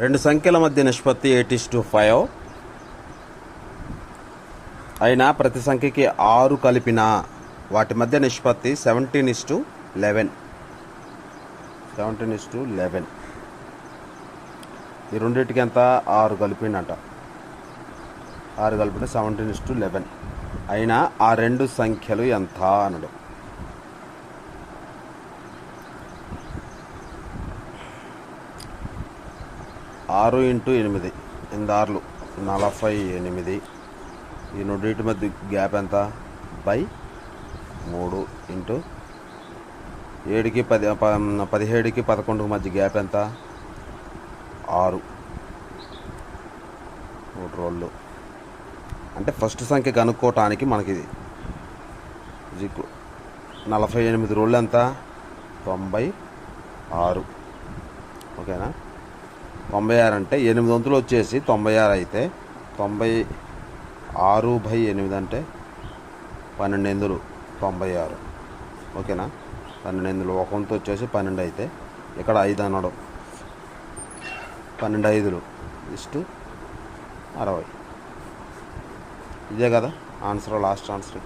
రెండు సంఖ్యల మధ్య నిష్పత్తి ఎయిటీస్ టు ఫైవ్. అయినా ప్రతి సంఖ్యకి ఆరు కలిపిన వాటి మధ్య నిష్పత్తి seventeen is to eleven. Seventeen is to eleven. ఈ రెండింటికి ఎంత? ఆరు కలిపినట. ఆరు కలిపిన సెవెంటీన్ ఇస్ టు లెవెన్. అయినా ఆ రెండు సంఖ్యలు ఎంత? అనడు ఆరు ఇంటూ ఎనిమిది. ఎనిమిది ఆరులు నలభై ఎనిమిది. ఈ రెండింటి మధ్య గ్యాప్ ఎంత? బై మూడు ఇంటూ ఏడుకి పది ప- పదిహేడుకి పదకొండుకి మధ్య గ్యాప్ ఎంత? ఆరు. మూడు రోళ్ళు. అంటే ఫస్ట్ సంఖ్య కనుక్కోవటానికి మనకి ఇది జిక్కు నలభై ఎనిమిది రోళ్ళు ఎంత? తొంభై ఆరు. ఓకేనా? తొంభై ఆరు అంటే ఎనిమిది వంతులు వచ్చేసి తొంభై ఆరు అయితే తొంభై ఆరు బై ఎనిమిది అంటే పన్నెండు ఎందులు తొంభై ఆరు. ఓకేనా? పన్నెండు ఎందులు ఒక వంతు వచ్చేసి పన్నెండు అయితే ఇక్కడ ఐదు అనడం పన్నెండు ఐదులు ఇస్టు అరవై. ఇదే కదా ఆన్సర్ లాస్ట్ ఆన్సర్